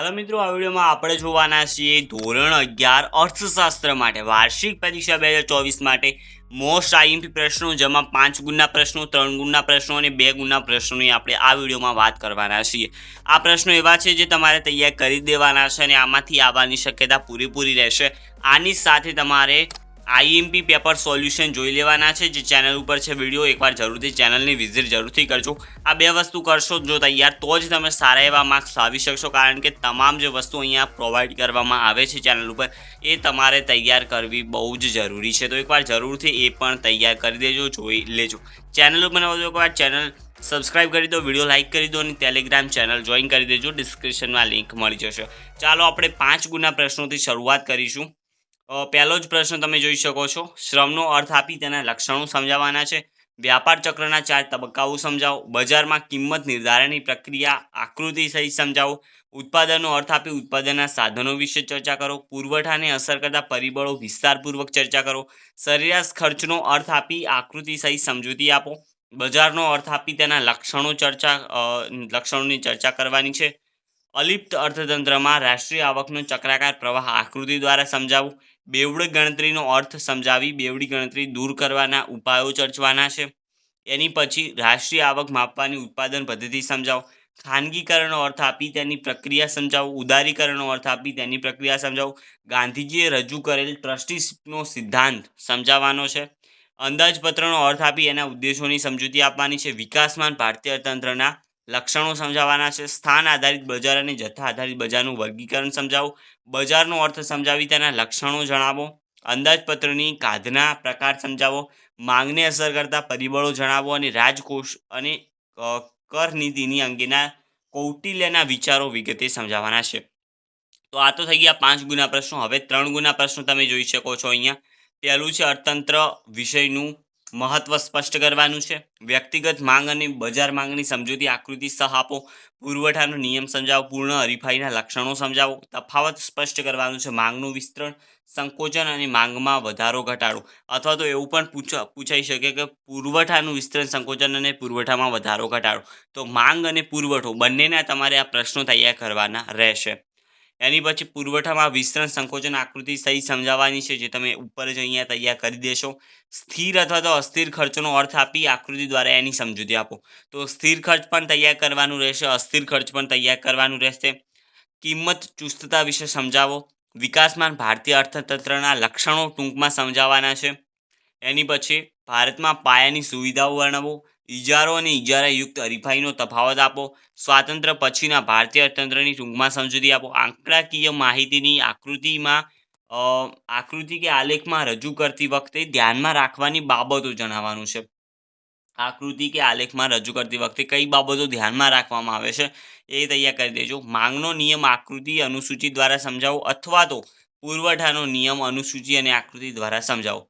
Hello મિત્રો, આ વિડીયોમાં આપણે જોવાના છીએ ધોરણ અગિયાર અર્થશાસ્ત્ર માટે, વાર્ષિક પરીક્ષા બે હજાર ચોવીસ માટે મોસ્ટ આઈએમપી પ્રશ્નો, જેમાં પાંચ ગુણના પ્રશ્નો, ત્રણ ગુણના પ્રશ્નો અને બે ગુણના પ્રશ્નોની આપણે આ વિડીયોમાં વાત કરવાના છીએ. આ પ્રશ્નો એવા છે જે તમારે તૈયાર કરી દેવાના છે અને આમાંથી આવવાની શક્યતા પૂરેપૂરી રહેશે. આની સાથે તમારે આઈએમપી પેપર સોલ્યુશન જોઈ લેવાના છે, જે ચેનલ ઉપર છે વીડિયો, એકવાર જરૂરથી ચેનલની વિઝિટ જરૂરથી કરજો. આ બે વસ્તુ કરશો જો તૈયાર, તો જ તમે સારા એવા માર્ક્સ લાવી શકશો, કારણ કે તમામ જે વસ્તુ અહીંયા પ્રોવાઈડ કરવામાં આવે છે ચેનલ ઉપર, એ તમારે તૈયાર કરવી બહુ જ જરૂરી છે. તો એકવાર જરૂરથી એ પણ તૈયાર કરી દેજો, જોઈ લેજો. ચેનલ ઉપર એકવાર ચેનલ સબસ્ક્રાઇબ કરી દો, વીડિયો લાઇક કરી દો, અને ટેલિગ્રામ ચેનલ જોઈન કરી દેજો ડિસ્ક્રિપ્શનમાં લિંક મળી જશે. ચાલો આપણે પાંચ ગુના પ્રશ્નોથી શરૂઆત કરીશું. પહેલો જ પ્રશ્ન તમે જોઈ શકો છો. શ્રમનો અર્થ આપી તેના લક્ષણો સમજાવવાના છે. વ્યાપાર ચક્રના ચાર તબક્કાઓ સમજાવો. બજારમાં કિંમત નિર્ધારણની પ્રક્રિયા આકૃતિ સહિત સમજાવો. ઉત્પાદનનો અર્થ આપી ઉત્પાદનના સાધનો વિશે ચર્ચા કરો. પુરવઠાને અસર કરતા પરિબળો વિસ્તારપૂર્વક ચર્ચા કરો. સરેરાશ ખર્ચનો અર્થ આપી આકૃતિ સહિત સમજૂતી આપો. બજારનો અર્થ આપી તેના લક્ષણો ચર્ચા લક્ષણોની ચર્ચા કરવાની છે. અલિપ્ત અર્થતંત્રમાં રાષ્ટ્રીય આવકનો ચક્રાકાર પ્રવાહ આકૃતિ દ્વારા સમજાવવું બેવડી ગણતરીનો અર્થ સમજાવી બેવડી ગણતરી દૂર કરવાના ઉપાયો ચર્ચવાના છે. એની પછી રાષ્ટ્રીય આવક માપવાની ઉત્પાદન પદ્ધતિ સમજાવો. ખાનગીકરણનો અર્થ આપી તેની પ્રક્રિયા સમજાવો. ઉદારીકરણનો અર્થ આપી તેની પ્રક્રિયા સમજાવો. ગાંધીજીએ રજૂ કરેલ ટ્રસ્ટીશીપનો સિદ્ધાંત સમજાવવાનો છે. અંદાજપત્રનો અર્થ આપી એના ઉદ્દેશોની સમજૂતી આપવાની છે. વિકાસમાન ભારતીય અર્થતંત્રના લક્ષણો સમજાવવાના છે. સ્થાન આધારિત બજાર અને જથ્થા આધારિત બજારનું વર્ગીકરણ સમજાવો. બજારનો અર્થ સમજાવી તેના લક્ષણો જણાવો. અંદાજપત્રની કાધના પ્રકાર સમજાવો. માંગને અસર કરતા પરિબળો જણાવો અને રાજકોષ અને કરનીતિની કર નીતિની અંગેના કૌટિલ્યના વિચારો વિગતે સમજાવવાના છે. તો આ તો થઈ ગયા પાંચ ગુના પ્રશ્નો. હવે ત્રણ ગુના પ્રશ્નો તમે જોઈ શકો છો અહીંયા. પહેલું છે અર્થતંત્ર વિષયનું મહત્વ સ્પષ્ટ કરવાનું છે. વ્યક્તિગત માંગ અને બજાર માંગની સમજૂતી આકૃતિ સહ આપો. પુરવઠાનો નિયમ સમજાવો. પૂર્ણ હરીફાઈના લક્ષણો સમજાવો. તફાવત સ્પષ્ટ કરવાનું છે. માંગનું વિસ્તરણ, સંકોચન અને માંગમાં વધારો ઘટાડો. અથવા તો એવું પણ પૂછ, પૂછાઈ શકે કે પુરવઠાનું વિસ્તરણ, સંકોચન અને પુરવઠામાં વધારો ઘટાડો. તો માંગ અને પુરવઠો બંનેના તમારે આ પ્રશ્નો તૈયાર કરવાના રહેશે. એની પછી પુરવઠામાં વિસ્તરણ સંકોચન આકૃતિ સહી સમજાવવાની છે, જે તમે ઉપર જ અહીંયા તૈયાર કરી દેશો. સ્થિર અથવા તો અસ્થિર ખર્ચનો અર્થ આપી આકૃતિ દ્વારા એની સમજૂતી આપો. તો સ્થિર ખર્ચ પણ તૈયાર કરવાનું રહેશે, અસ્થિર ખર્ચ પણ તૈયાર કરવાનું રહેશે. કિંમત ચુસ્તતા વિશે સમજાવો. વિકાસમાન ભારતીય અર્થતંત્રના લક્ષણો ટૂંકમાં સમજાવવાના છે. એની પછી ભારતમાં પાયાની સુવિધાઓ વર્ણવો. ઇજારો અને ઇજારાયુક્ત હરીફાઈનો તફાવત આપો. સ્વાતંત્ર્ય પછીના ભારતીય અર્થતંત્રની ટૂંકમાં સમજૂતી આપો. આંકડાકીય માહિતીની આકૃતિમાં આકૃતિ કે આલેખમાં રજૂ કરતી વખતે ધ્યાનમાં રાખવાની બાબતો જણાવવાનું છે. આકૃતિ કે આલેખમાં રજૂ કરતી વખતે કઈ બાબતો ધ્યાનમાં રાખવામાં આવે છે એ તૈયાર કરી દેજો. માંગનો નિયમ આકૃતિ અનુસૂચિ દ્વારા સમજાવો અથવા તો પુરવઠાનો નિયમ અનુસૂચિ અને આકૃતિ દ્વારા સમજાવો.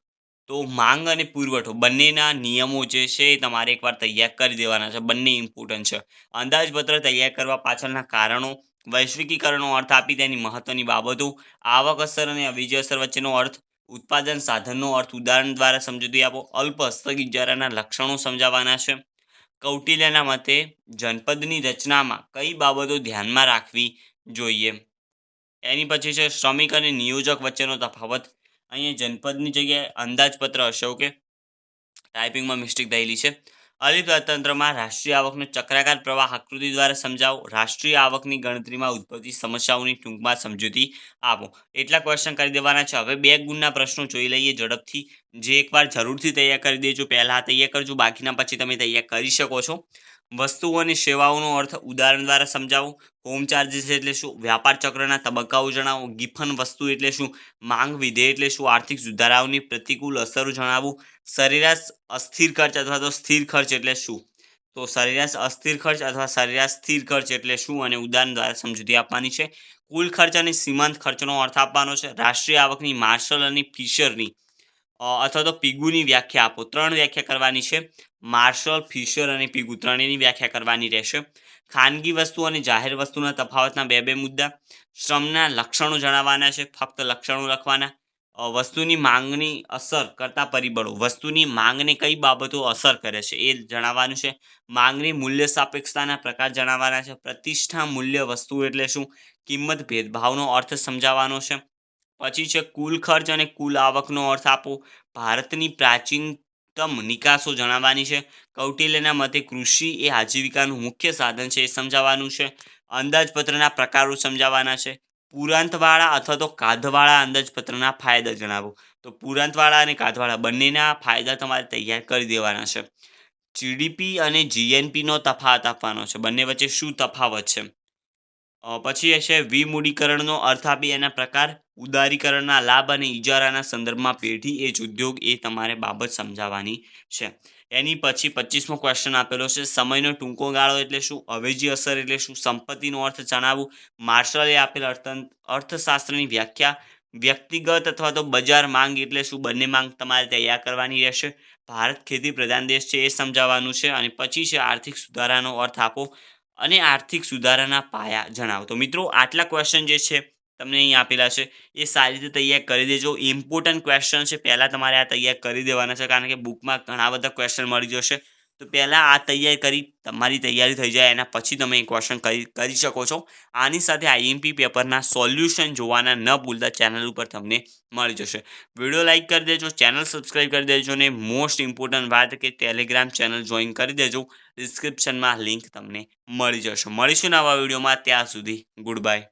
તો માંગ અને પુરવઠો, બંનેના નિયમો જે છે એ તમારે એકવાર તૈયાર કરી દેવાના છે. બંને ઇમ્પોર્ટન્ટ છે. અંદાજપત્ર તૈયાર કરવા પાછળના કારણો, વૈશ્વિકીકરણનો અર્થ આપી તેની મહત્વની બાબતો, આવક અસર અને અવિજય અસર વચ્ચેનો અર્થ, ઉત્પાદન સાધનનો અર્થ ઉદાહરણ દ્વારા સમજૂતી આપો અલ્પ હસ્તક ઇજારાના લક્ષણો સમજાવવાના છે. કૌટિલ્યના મતે, જનપદની રચનામાં કઈ બાબતો ધ્યાનમાં રાખવી જોઈએ? એની પછી છે, શ્રમિક અને નિયોજક વચ્ચેનો તફાવત અહીંયા જનપદની જગ્યાએ અંદાજપત્ર હશે ઓકે ટાઈપિંગમાં મિસ્ટેક થયેલી છે. અર્થતંત્રમાં રાષ્ટ્રીય આવકનો ચક્રાકાર પ્રવાહ આકૃતિ દ્વારા સમજાવો. રાષ્ટ્રીય આવકની ગણતરીમાં ઉદ્ભવતી સમસ્યાઓની ટૂંકમાં સમજૂતી આપો. એટલા ક્વેશ્ચન કરી દેવાના છે. હવે બે ગુણના પ્રશ્નો જોઈ લઈએ ઝડપથી. જે એકવાર જરૂરથી તૈયાર કરી દેજો, પહેલાં તૈયાર કરજો, બાકીના પછી તમે તૈયાર કરી શકો છો. વસ્તુઓ અને સેવાઓનો અર્થ ઉદાહરણ દ્વારા સમજાવો. હોમ ચાર્જીસ એટલે શું? વ્યાપાર ચક્રના તબક્કાઓ જણાવો. ગિફન વસ્તુ એટલે શું? માંગ વિધેય એટલે શું? આર્થિક સુધારાઓની પ્રતિકૂળ અસરો જણાવવું સરેરાશ અસ્થિર ખર્ચ અથવા તો સ્થિર ખર્ચ એટલે શું? તો સરેરાશ અસ્થિર ખર્ચ અથવા સરેરાશ સ્થિર ખર્ચ એટલે શું? અને ઉદાહરણ દ્વારા સમજૂતી આપવાની છે. કુલ ખર્ચ અને સીમાંત ખર્ચનો અર્થ આપવાનો છે. રાષ્ટ્રીય આવકની, માર્શલ અને ફિશરની અથવા તો પીગુની વ્યાખ્યા આપો. ત્રણ વ્યાખ્યા કરવાની છે. માર્શલ, ફિશર અને પીગુ. ત્રણેયની વ્યાખ્યા કરવાની રહેશે. ખાનગી વસ્તુ અને જાહેર વસ્તુના તફાવતના બે બે મુદ્દા. શ્રમના લક્ષણો જણાવવાના છે. ફક્ત લક્ષણો લખવાના. વસ્તુની માંગની અસર કરતા પરિબળો. વસ્તુની માંગને કઈ બાબતો અસર કરે છે એ જણાવવાનું છે. માંગની મૂલ્ય સાપેક્ષતાના પ્રકાર જણાવવાના છે. પ્રતિષ્ઠા મૂલ્ય વસ્તુ એટલે શું? કિંમત ભેદભાવનો અર્થ સમજાવવાનો છે. પછી છે કુલ ખર્ચ અને કુલ આવકનો અર્થ આપો. ભારતની પ્રાચીનતમ નિકાસો જણાવવાની છે. કૌટિલ્યના મતે કૃષિ એ આજીવિકાનું મુખ્ય સાધન છે એ સમજાવવાનું છે. અંદાજપત્રના પ્રકારો સમજાવવાના છે. પુરાંતવાળા અથવા તો કાધવાળા અંદાજપત્રના ફાયદા જણાવો. તો પુરાંતવાળા અને કાધવાળા બંનેના ફાયદા તમારે તૈયાર કરી દેવાના છે. જીડીપી અને જીએનપીનો તફાવત આપવાનો છે. બંને વચ્ચે શું તફાવત છે? પછી છે વિમૂડીકરણનો અર્થ આપી એના પ્રકાર, ઉદારીકરણના લાભ અને ઇજારાના સંદર્ભમાં પેઢી એ જ ઉદ્યોગ એ તમારે બાબત સમજાવવાની છે. એની પછી પચીસમો ક્વેશ્ચન આપેલો છે, સમયનો ટૂંકો ગાળો એટલે શું, અવેજી અસર એટલે શું, સંપત્તિનો અર્થ જણાવવું માર્શલે આપેલ અર્થ, અર્થશાસ્ત્રની વ્યાખ્યા, વ્યક્તિગત અથવા તો બજાર માંગ એટલે શું, બંને માંગ તમારે તૈયાર કરવાની રહેશે. ભારત ખેતી પ્રધાન દેશ છે એ સમજાવવાનું છે અને પછી છે આર્થિક સુધારાનો અર્થ આપો. અને આર્થિક સુધારાના પાયા જણાવો. તો મિત્રો, આટલા ક્વેશ્ચન જે છે, તમને અહીં આપેલા છે, એ સારી રીતે તૈયાર કરી દેજો. ઇમ્પોર્ટન્ટ ક્વેશ્ચન છે, પહેલાં તમારે આ તૈયાર કરી દેવાના છે, કારણ કે બુકમાં ઘણા બધા ક્વેશ્ચન મળી જશે. તો પહેલાં આ તૈયારી કરી, તમારી તૈયારી થઈ જાય એના પછી તમે એ ક્વેશ્ચન કરી કરી શકો છો. આની સાથે આઈએમપી પેપરના સોલ્યુશન જોવાના ન ભૂલતા ચેનલ ઉપર તમને મળી જશે. વીડિયો લાઇક કરી દેજો ચેનલ સબસ્ક્રાઈબ કરી દેજો અને મોસ્ટ ઇમ્પોર્ટન્ટ વાત કે ટેલિગ્રામ ચેનલ જોઈન કરી દેજો. ડિસ્ક્રિપ્શનમાં લિંક તમને મળી જશે. મળીશું નવા વિડીયોમાં. ત્યાં સુધી ગુડ બાય